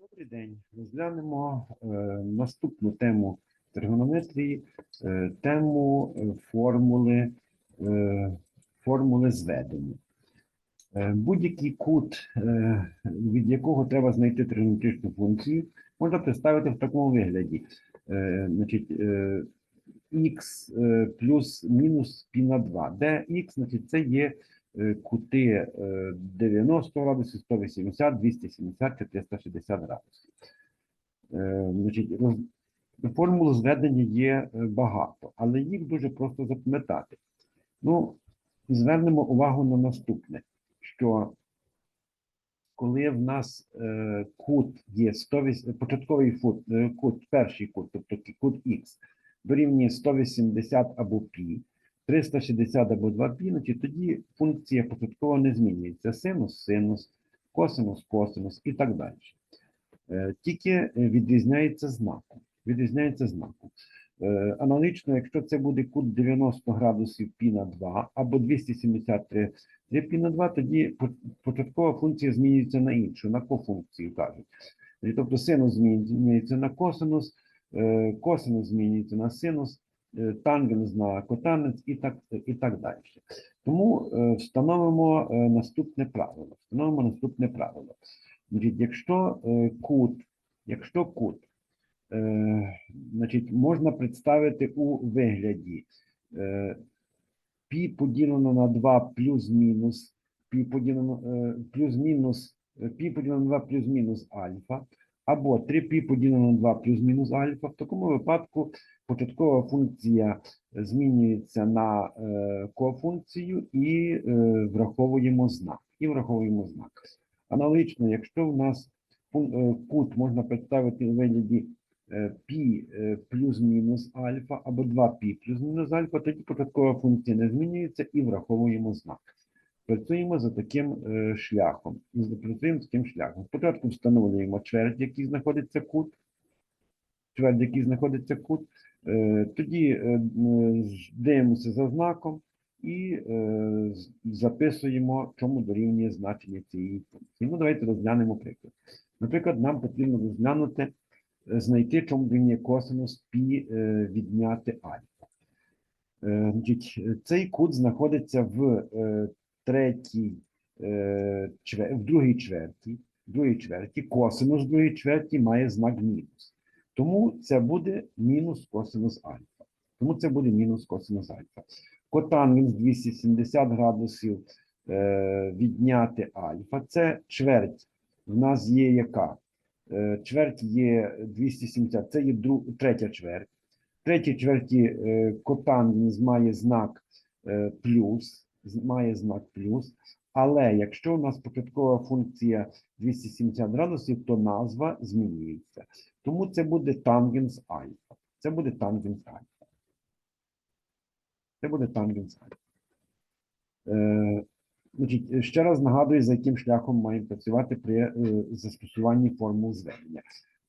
Добрий день. Розглянемо е, наступну тему тригонометрії, е, тему е, формули, е, формули зведення. Е, будь-який кут, е, від якого треба знайти тригонометричну функцію, можна представити в такому вигляді. Е, значить, е, х е, плюс мінус пі на 2, де х, значить, це є кути е, 90 градусів, 180, 270, 460 градусів. Е, Значить, формул зведення є е, багато, але їх дуже просто запам'ятати. Ну, звернемо увагу на наступне, що коли в нас е, кут є 108, початковий фут, е, кут, перший кут, тобто кут х, дорівнює 180 або π, 360 або 2 піноті, тоді функція початково не змінюється. Синус, синус, косинус, косинус і так далі. Е, тільки е, відрізняється знаком. Відрізняється знаку. Е, аналогічно, якщо це буде кут 90 градусів π на 2 або 273 π на 2, тоді початкова функція змінюється на іншу, на кофункцію кажуть. Тобто синус змінюється на косинус, косинус змінюється на синус, тангенс на котанець і так, і так далі. Тому е, встановимо е, наступне правило. Встановимо наступне правило. Значить, якщо е, кут, якщо кут, е, значить, можна представити у вигляді е, пі поділено на 2 плюс-мінус, пі поділено е, плюс-мінус, е, пі поділено на 2 плюс-мінус альфа, або 3 пі поділено на 2 плюс-мінус альфа. В такому випадку початкова функція змінюється на е, кофункцію і е, враховуємо знак. І враховуємо знак. Аналогічно, якщо в нас е, кут можна представити у вигляді е, плюс-мінус альфа або 2π плюс-мінус альфа, тоді початкова функція не змінюється і враховуємо знак. Працюємо за таким е, шляхом. Працюємо таким шляхом. Спочатку встановлюємо чверть, який знаходиться кут, чверть, який знаходиться кут. Е, Тоді е, дивимося за знаком і записуємо, чому дорівнює значення цієї функції. Ну, давайте розглянемо приклад. Наприклад, нам потрібно розглянути, знайти, чому дорівнює косинус пі відняти альфа. Цей кут знаходиться в третій, е, в другій чверті, в другій чверті, косинус другої чверті має знак мінус. Тому це буде мінус косинус альфа. Тому це буде мінус косинус альфа. Котангенс 270 градусів е, відняти альфа. Це чверть. В нас є яка? Е, чверть є 270, це є дру, третя чверть. В третій чверті котангенс має знак плюс, має знак плюс. Але якщо у нас початкова функція 270 градусів, то назва змінюється. Тому це буде тангенс альфа. Це буде тангенс альфа. Це буде тангенс альфа. Е, значить, ще раз нагадую, за яким шляхом маємо працювати при е, застосуванні формул зведення.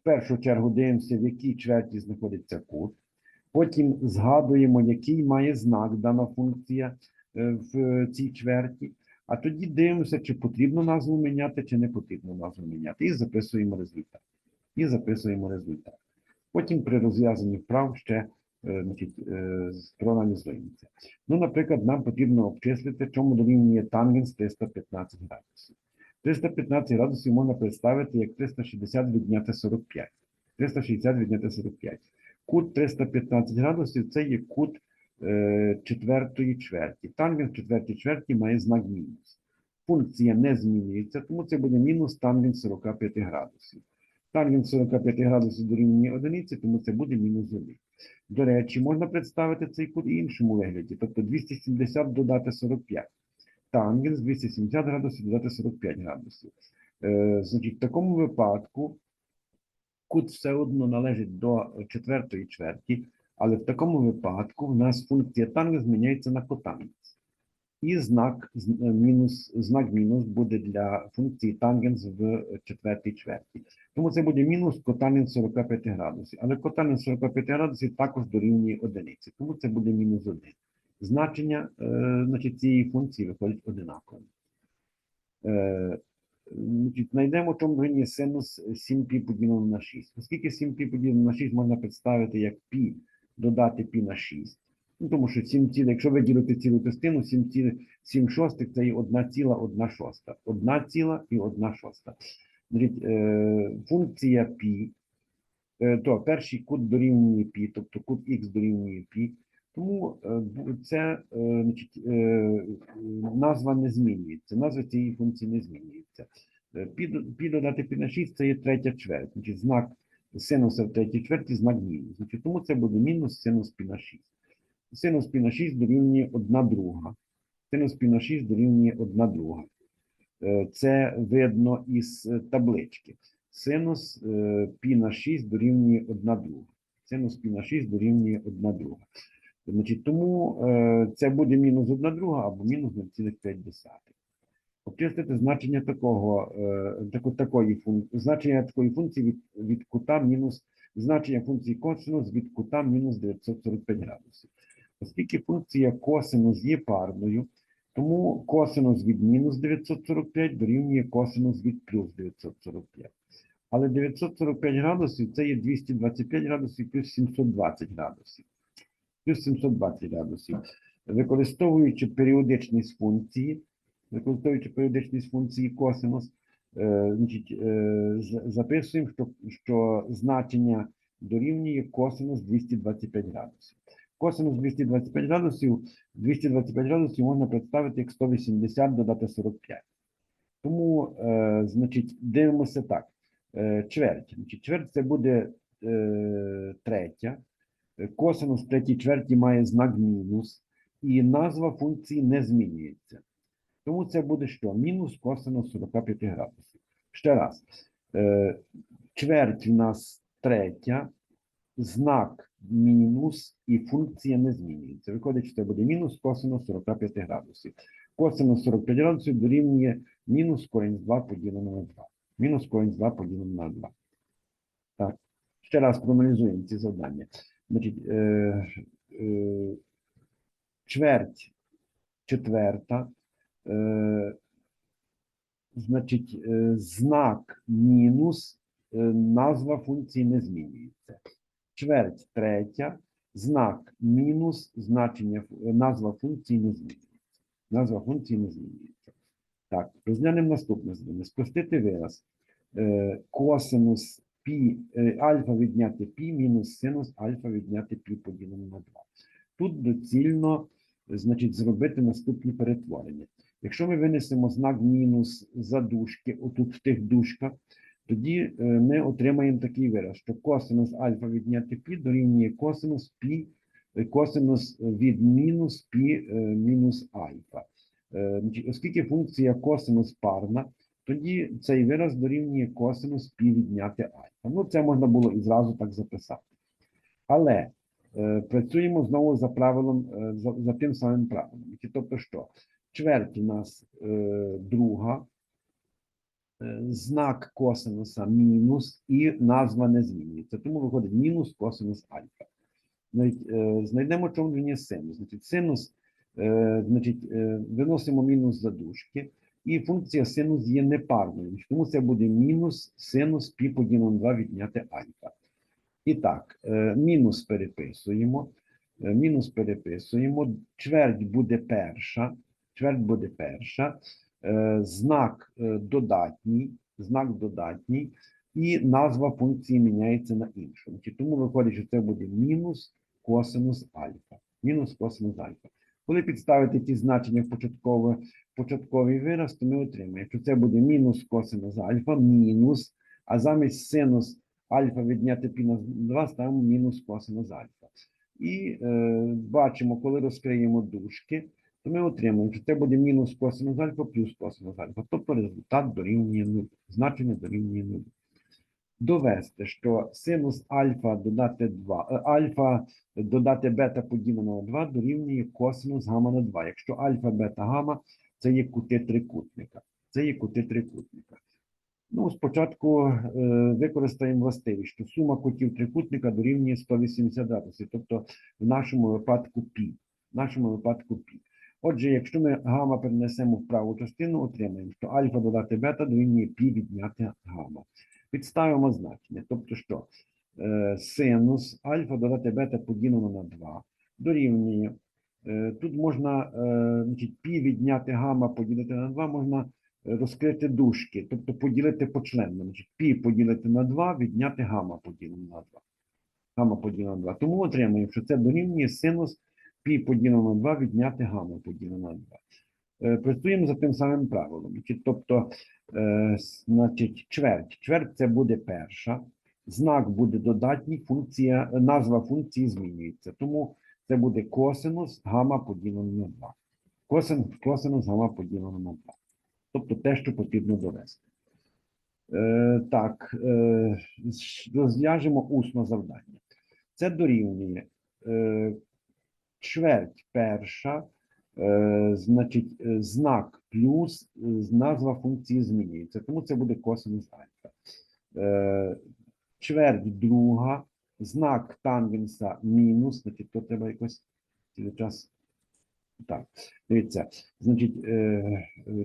В першу чергу дивимося, в якій чверті знаходиться кут. Потім згадуємо, який має знак дана функція в цій чверті. А тоді дивимося, чи потрібно назву міняти, чи не потрібно назву міняти. І записуємо результат. І записуємо результат. Потім при розв'язанні вправ ще е, значить, е, проаналізуємо це. Ну, наприклад, нам потрібно обчислити, чому дорівнює тангенс 315 градусів. 315 градусів можна представити як 360 відняти 45. 360 відняти 45. Кут 315 градусів це є кут е, четвертої чверті. Тангенс четвертої чверті має знак мінус. Функція не змінюється, тому це буде мінус тангенс 45 градусів. Тангенс 45 градусів дорівнює одиниці, тому це буде мінус 1. До речі, можна представити цей кут і іншому вигляді, тобто 270 додати 45. Тангенс 270 градусів додати 45 градусів. Е, значить, в такому випадку кут все одно належить до четвертої чверті, але в такому випадку в нас функція тангенс зміняється на котангенс. І знак з- е, мінус, знак мінус буде для функції тангенс в четвертій чверті. Тому це буде мінус котангенс 45 градусів. Але котангенс 45 градусів також дорівнює одиниці, тому це буде мінус 1. Значення е, значить, цієї функції виходить одинаково. Е, значить, знайдемо в тому грані синус 7π поділено на 6. Оскільки 7π поділено на 6 можна представити як π додати пі на 6. Ну, Тому що 7 ціли, якщо ви ділите цілу частину, 7 ціли, 7 шостих це і 1 ціла, 1 шоста. 1 ціла і 1 шоста. Значить, е, функція пі, е, то перший кут дорівнює пі, тобто кут х дорівнює пі. Тому е, це значить, назва не змінюється. Назва цієї функції не змінюється. Пі, пі додати пі на 6 це є третя чверть. Значить, знак синуса в третій чверті знак мінус. Значить, тому це буде мінус синус пі на 6. Синус пі на 6 дорівнює 1 друга. Синус пі на 6 дорівнює 1 друга. Е, Це видно із е, таблички. Синус е, пі на 6 дорівнює 1 друга. Синус пі на 6 дорівнює 1 друга. Значить, тому це буде мінус 1 друга або мінус 0,5. Обчистити значення такого, е, таку, такої функції, значення такої функції від, від кута мінус, значення функції косинус від кута мінус 945 градусів. Оскільки функція косинус є парною, тому косинус від мінус 945 дорівнює косинус від плюс 945. Але 945 градусів це є 225 градусів плюс 720 градусів. Плюс 720 градусів. Використовуючи періодичність функції, використовуючи періодичність функції косинус, е, значить, е, записуємо, що, що значення дорівнює косинус 225 градусів. Косинус 225 градусів, 225 градусів можна представити як 180 додати 45. Тому, е, значить, дивимося так. Чверть. Значить, чверть це буде третя. Косинус третій чверті має знак мінус, і назва функції не змінюється. Тому це буде що? Мінус косинус 45 градусів. Ще раз. Е, чверть у нас третя, знак мінус і функція не змінюється. Виходить, що це буде мінус косинус 45 градусів. Косинус 45 градусів дорівнює мінус корінь 2 поділено на 2. Мінус корінь з 2 поділено на 2. Так. Ще раз проаналізуємо ці завдання. Значить, е, е, чверть четверта, е, значить, е, знак мінус, е, назва функції не змінюється. Чверть третя, знак мінус, значення, назва функції не змінюється. Назва функції не змінюється. Так, розглянемо наступне завдання. Спростити вираз. Косинус пі, альфа відняти пі мінус синус альфа відняти пі поділено на 2. Тут доцільно значить, зробити наступні перетворення. Якщо ми винесемо знак мінус за дужки, отут в тих дужках, тоді е, ми отримаємо такий вираз, що косинус альфа відняти пі дорівнює косинус пі, е, косинус від мінус пі е, мінус альфа. Оскільки функція косинус парна, тоді цей вираз дорівнює косинус пі відняти альфа. Ну, це можна було і зразу так записати. Але е, працюємо знову за правилом, за, за тим самим правилом. Тобто що? Чверть у нас е, друга, е, знак косинуса мінус і назва не змінюється. Тому виходить мінус косинус альфа. Значить, е, знайдемо чому синус. Значить, синус, значить, виносимо мінус за дужки, і функція синус є непарною. Тому це буде мінус синус пі поділено на 2 відняти альфа. І так, мінус переписуємо. Мінус переписуємо. Чверть буде перша. Чверть буде перша. е, Знак е, додатній. Знак додатній. І назва функції міняється на іншу. Тому виходить, що це буде мінус косинус альфа. Мінус косинус альфа. Коли підставити ті значення в початкове, початковий вираз, то ми отримаємо. Якщо це буде мінус косинус альфа, мінус, а замість синус альфа відняти пі на 2 ставимо мінус косинус альфа. І е, бачимо, коли розкриємо дужки, то ми отримаємо, що це буде мінус косинус альфа плюс косинус альфа. Тобто результат дорівнює 0. Значення дорівнює 0. Довести, що синус альфа додати 2, е, альфа додати бета поділено на 2 дорівнює косинус гамма на 2. Якщо альфа, бета, гамма це є кути трикутника. Це є кути трикутника. Ну, спочатку е, використаємо властивість, що сума кутів трикутника дорівнює 180 градусів, тобто в нашому випадку пі. В нашому випадку пі. Отже, якщо ми гамма перенесемо в праву частину, отримаємо, що альфа додати бета дорівнює пі відняти гамма. Підставимо значення. Тобто, що е, синус альфа додати бета поділено на 2 дорівнює. Е, тут можна е, значить, пі відняти гамма поділити на 2, можна розкрити дужки, тобто поділити почленно. Значить, пі поділити на 2, відняти гамма поділено на 2. Гамма поділено на 2. Тому отримаємо, що це дорівнює синус пі поділено на 2 відняти гамма поділено на 2. Е, Працюємо за тим самим правилом. Тобто, е, значить, чверть. Чверть це буде перша. Знак буде додатній, функція, назва функції змінюється. Тому це буде косинус гамма поділено на 2. Косин, косинус гамма поділено на 2. Тобто те, що потрібно довести. Е, так, е, розв'яжемо усно завдання. Це дорівнює е, чверть перша, е, значить, е, знак плюс е, назва функції змінюється. Тому це буде косинус альфа. Чверть друга, знак тангенса мінус, значить, то треба якось цілий час. Так, дивіться, значить,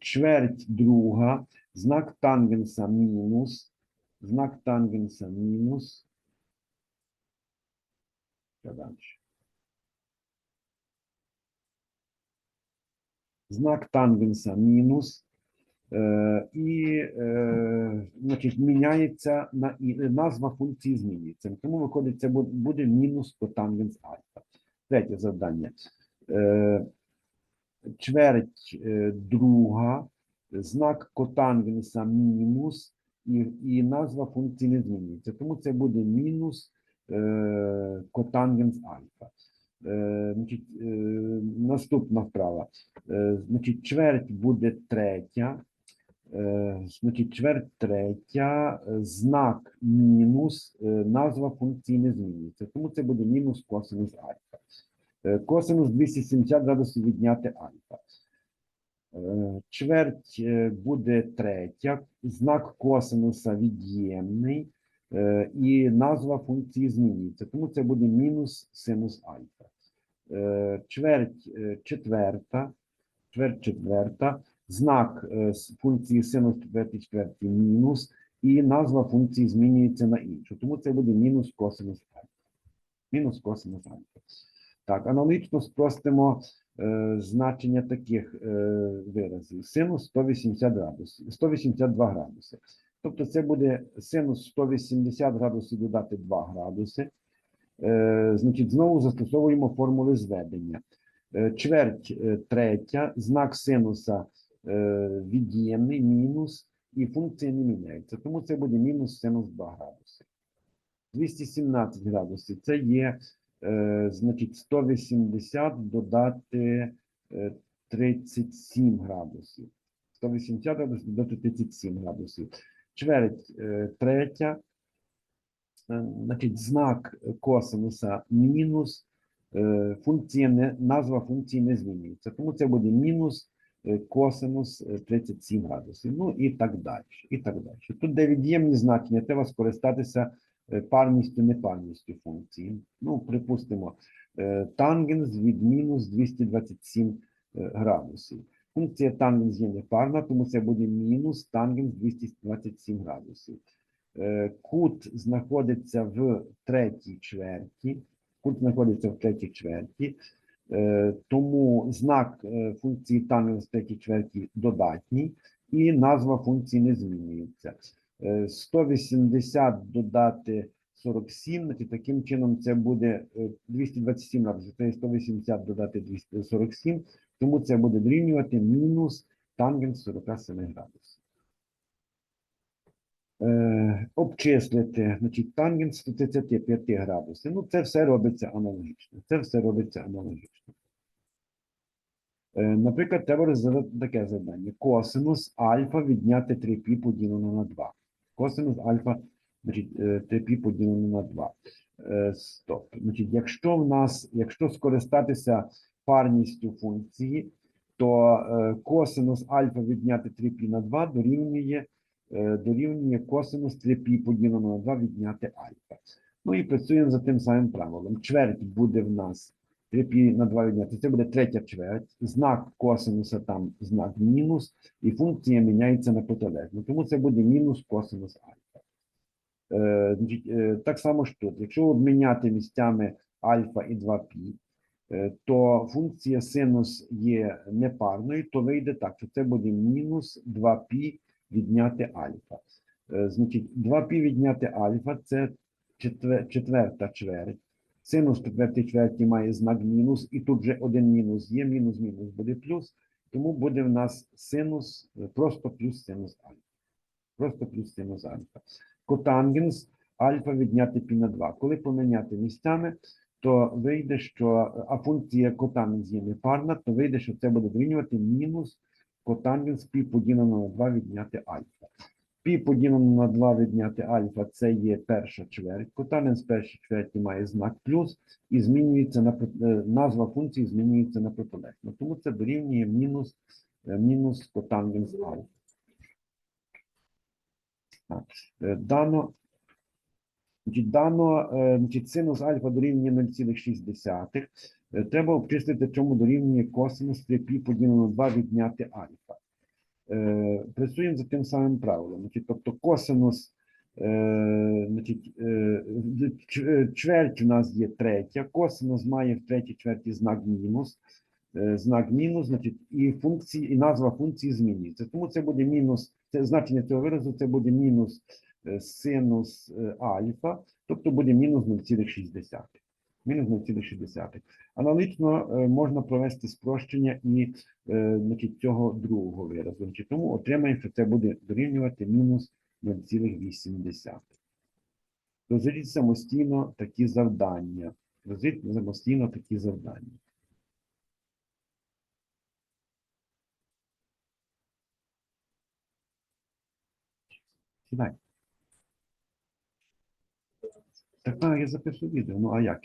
чверть друга, знак тангенса мінус, знак тангенса мінус. Що далі? Знак тангенса мінус. Е, і е, значить, міняється на назва функції змінюється. Тому виходить, це буде, мінус котангенс альфа. Третє завдання. Е, чверть друга, знак котангенса мінус, і, і назва функції не змінюється. Тому це буде мінус котангенс альфа. Е, значить, е, наступна вправа. Е, значить, чверть буде третя. Значить, чверть третя, знак мінус, назва функції не змінюється. Тому це буде мінус косинус альфа. Косинус 270 градусів відняти альфа. Чверть буде третя, знак косинуса від'ємний, і назва функції змінюється. Тому це буде мінус синус альфа. Е, Чверть е, четверта, чверть четверта, знак е, функції синус четвертій четвертій мінус, і назва функції змінюється на іншу. Тому це буде мінус косинус альфа. Мінус косинус альфа. Так, аналогічно спростимо е, значення таких е, виразів. Синус 180 градусів, 182 градуси. Тобто це буде синус 180 градусів додати 2 градуси. Е, значить, знову застосовуємо формули зведення. Е, чверть е, третя, знак синуса від'ємний, мінус, і функція не міняється. Тому це буде мінус синус 2 градуси. 217 градусів це є, значить, 180 додати е, 37 градусів. 180 градусів додати 37 градусів. Чверть третя, значить, знак косинуса мінус, е, функція не, назва функції не змінюється. Тому це буде мінус е, косинус е, 37 градусів. Ну і так далі. І так далі. Тут, де від'ємні значення, треба скористатися е, парністю, непарністю функції. Ну, припустимо, е, тангенс від мінус 227 е, градусів. Функція тангенс є непарна, тому це буде мінус тангенс 227 градусів. Е, Кут знаходиться в третій чверті. Кут знаходиться в третій чверті. Е, Тому знак е, функції тангенс третій чверті додатній, і назва функції не змінюється. Е, 180 додати 47, значить, таким чином це буде е, 227 градусів. Це є 180 додати 247, тому це буде дорівнювати мінус тангенс 47 градусів Е, обчислити, значить, тангенс 135 градусів. Ну, це все робиться аналогічно. Це все робиться аналогічно. Е, наприклад, треба розв'язати таке завдання. Косинус альфа відняти 3π поділено на 2. Косинус альфа, значить, е, 3π поділено на 2. Е, Стоп. Значить, якщо в нас, якщо скористатися парністю функції, то е, косинус альфа відняти 3π на 2 дорівнює, е, дорівнює косинус 3π поділено на 2 відняти альфа. Ну і працюємо за тим самим правилом. Чверть буде в нас 3π на 2 відняти. Це буде третя чверть. Знак косинуса там знак мінус, і функція міняється на протилежну. Тому це буде мінус косинус альфа. Е, значить, е, так само ж тут. Якщо обміняти місцями альфа і 2π, е, то функція синус є непарною, то вийде так, що це буде мінус 2π відняти альфа. Е, Значить, 2π відняти альфа це четверта чверть. Синус четвертої чверті має знак мінус, і тут вже один мінус є, мінус мінус буде плюс, тому буде в нас синус, е, просто плюс синус альфа. Просто плюс синус альфа. Котангенс альфа відняти пі на 2. Коли поміняти місцями, то вийде, що а функція котангенс є непарна, то вийде, що це буде дорівнювати мінус котангенс пі поділено на 2 відняти альфа. Пі поділено на 2 відняти альфа це є перша чверть. Котангенс першої чверті має знак плюс і змінюється на е, назва функції змінюється на протилежну. Тому це дорівнює мінус, е, мінус котангенс альфа. Так, е, Дано, дано синус альфа дорівнює 0,6. Е, Треба обчислити, чому дорівнює косинус 3π поділено на 2 відняти альфа. Е, Працюємо за тим самим правилом. Значить, тобто косинус, е, значить, е, е, чверть у нас є третя, косинус має в третій чверті знак мінус. Е, Знак мінус, значить, і функції, і назва функції змінюється. Тому це буде мінус, це значення цього виразу, це буде мінус е, синус альфа, тобто буде мінус 0,6. Мінус 0,6. Аналогічно е, можна провести спрощення і е, значить, цього другого виразу. Тому отримаємо, що це буде дорівнювати мінус 0,8. Розведіть самостійно такі завдання. Розведіть самостійно такі завдання. Сідай. Так, а, я запишу відео. Ну а як?